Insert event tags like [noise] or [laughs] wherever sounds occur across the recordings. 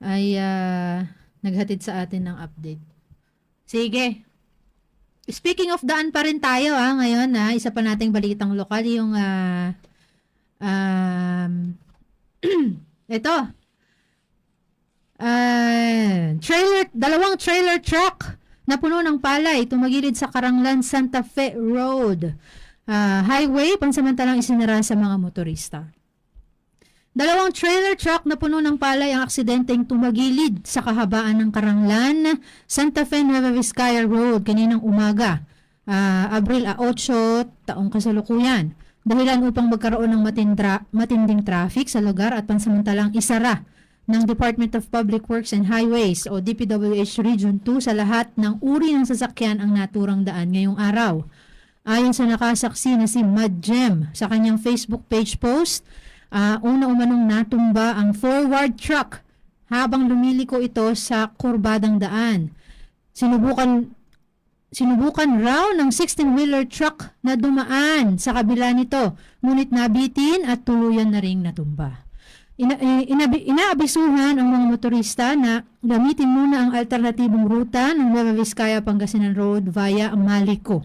ay ah, naghatid sa atin ng update. Sige. Speaking of daan pa rin tayo ah, ngayon na isa pa nating balitang lokal yung ah, um, [clears throat] ito. Ah, trailer, dalawang trailer truck na puno ng palay tumagilid sa Karanglan Santa Fe Road. Ah, highway pansamantalang isinara sa mga motorista. Dalawang trailer truck na puno ng palay ang aksidenteng tumagilid sa kahabaan ng Karanglan, Santa Fe Nueva Vizcaya Road kaninang umaga, ah, Abril 8, taong kasalukuyan. Dahilan upang magkaroon ng matindra, matinding traffic sa lugar at pansamantalang isara ng Department of Public Works and Highways o DPWH Region 2 sa lahat ng uri ng sasakyan ang naturang daan ngayong araw. Ayon sa nakasaksi na si Mad Gem sa kanyang Facebook page post, ah, una umanong natumba ang forward truck habang lumiliko ito sa kurbadang daan. Sinubukan sinubukan raw ng 16-wheeler truck na dumaan sa kabila nito, ngunit nabitin at tuluyan na ring natumba. Ina, eh, inaabisuhan ang mga motorista na gamitin muna ang alternatibong ruta ng Nueva Vizcaya Pangasinan Road via Malico.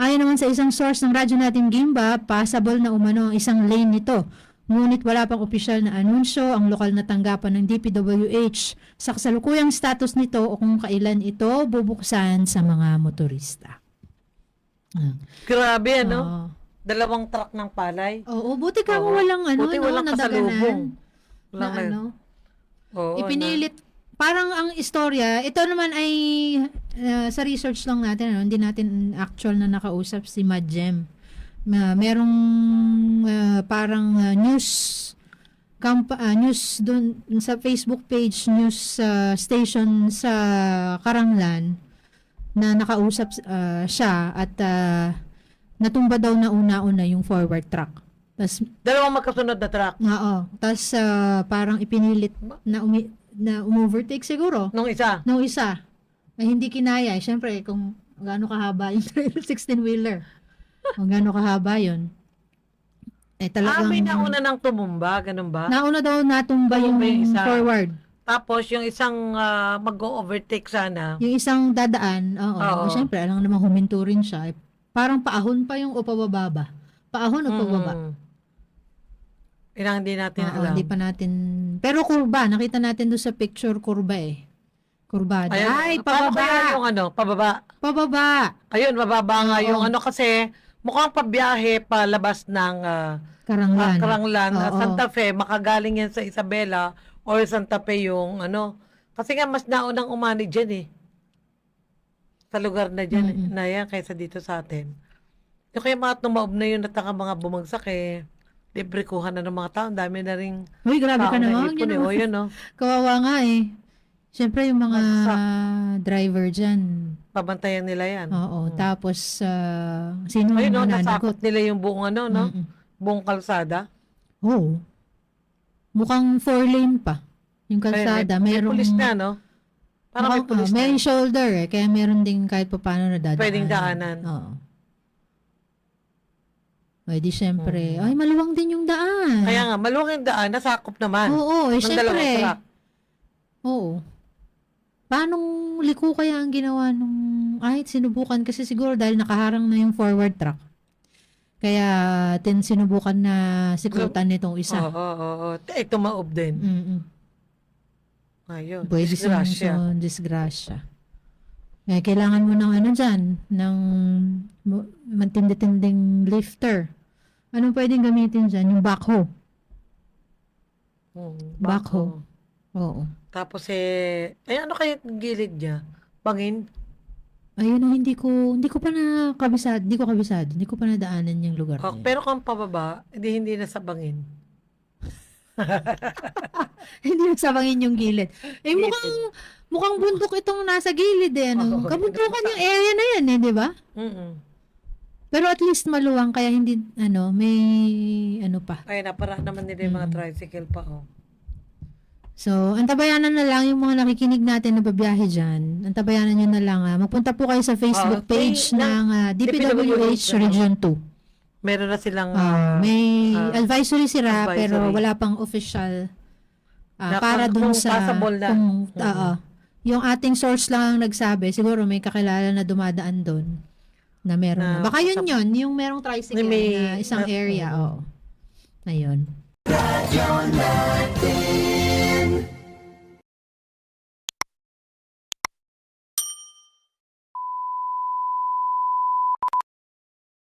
Ayon naman sa isang source ng radyo natin Gimba, passable na umano ang isang lane nito. Ngunit wala pang opisyal na anunsyo ang lokal na tanggapan ng DPWH sa kasalukuyang status nito o kung kailan ito bubuksan sa mga motorista. Ah. Grabe, ano? Oo. Dalawang truck ng palay. Oo, buti ka Oo. walang ano, Buti no, walang nadaganan. kasalubong. Na, na- ano, Oo, ipinilit parang ang istorya ito naman ay uh, sa research lang natin ano, hindi natin actual na nakausap si Madjem Ma merong uh, parang uh, news kampa, uh, news doon sa Facebook page news uh, station sa Karanglan na nakausap uh, siya at uh, natumba daw na una-una yung forward truck. Na- Dalawang magkasunod na truck. Oo. Tapos ah, parang ipinilit na, umi, na umovertake siguro Nung isa. nung isa. Ay hindi kinaya. Siyempre, kung gaano kahaba yung [laughs] 16-wheeler. Kung gaano kahaba yun. Eh Ah, talagang... may nauna nang tumumba, ganun ba? nauna daw natumba yung, Tumumba yung isa. forward. Tapos yung isang ah, mag-overtake sana. Yung isang dadaan, oo. Oo. Siyempre, alam naman huminto rin siya. Eh, Parang paahon pa yung o pababa ba? Paahon o pababa? Mm. Yun ang hindi natin Oo, alam. hindi pa natin... Pero kurba, nakita natin doon sa picture kurba eh. Kurbada. Ay, paano pababa! kaya yung ano, pababa? Pababa! Ayun, mababa nga Oo. yung ano kasi mukhang pabiyahe palabas ng ah, Karanglan. ah, Karanglan, Oo. Santa Fe, makagaling yan sa Isabela or Santa Fe yung ano. Kasi nga mas naunang umani dyan eh. Sa lugar na dyan, Mm-mm. na yan, kaysa dito sa atin. Yung kaya mga tumaob na yun at ang mga bumagsak eh. Libre kuha na ng mga tao. Ang dami na rin Uy, grabe ka na ipon Yun eh. O yun oh. [laughs] Kawawa nga eh. Siyempre yung mga driver dyan. Pabantayan nila yan. Oo. Mm. Tapos, ah, sino Ayun no, mananagot? nasakot nila yung buong ano, no? Mm-mm. Buong kalsada. Oo. Mukhang four lane pa. Yung kalsada. may, may merong, pulis na, no? May mukhang- pulis ah, na. may shoulder eh. Kaya meron din kahit pa paano nadadaan. Pwedeng daanan. Oo. Ay, di syempre. Mm. Ay, maluwang din yung daan. Kaya nga, maluwang yung daan, nasakop naman. Oo, eh, ng dalawang syempre. Oo. Paano liko kaya ang ginawa nung ay sinubukan kasi siguro dahil nakaharang na yung forward truck. Kaya tin sinubukan na sikrutan nitong Oo, isa. oo, oo. Eh, tumaob din. Mm. Ayun, Pwede disgrasya. silang disgrasya. Eh, kailangan mo ng ano dyan, ng matindi-tinding lifter. Anong pwedeng gamitin dyan? Yung backhoe. Hmm, Backhoe. Oo. Tapos eh, eh ano kaya gilid niya? Bangin? Ayun ang hindi ko, hindi ko pa na kabisado, hindi ko kabisado, hindi ko pa nadaanan yung lugar Oh, yun. pero kung pababa, hindi hindi na sa bangin. [laughs] Hindi nagsabangin yung gilid. Eh, mukhang, mukhang bundok itong nasa gilid eh. Ano? Oo, Kabundukan yung area na yan eh, di ba? Mm Pero at least maluwang kaya hindi, ano, may, ano pa. Ay, napara naman nila yung mga Mm. tricycle pa, oh. So, antabayanan na lang yung mga nakikinig natin na babiyahe dyan. Antabayanan nyo na lang. Ah. Magpunta po kayo sa Facebook Ah, page say, ng ah, DPWH Region 2. Meron na silang ah, may ah, advisory sila pero advisory. wala pang official Ah, Naka- para dun kung sa passable na. kung Mhm. oo. yung ating source lang ang nagsabi, siguro may kakilala na dumadaan doon na meron na. Na- Baka yun sa- yun, yung merong tricycle May- na isang na- area, Mhm. oo. Na yun. Radyo natin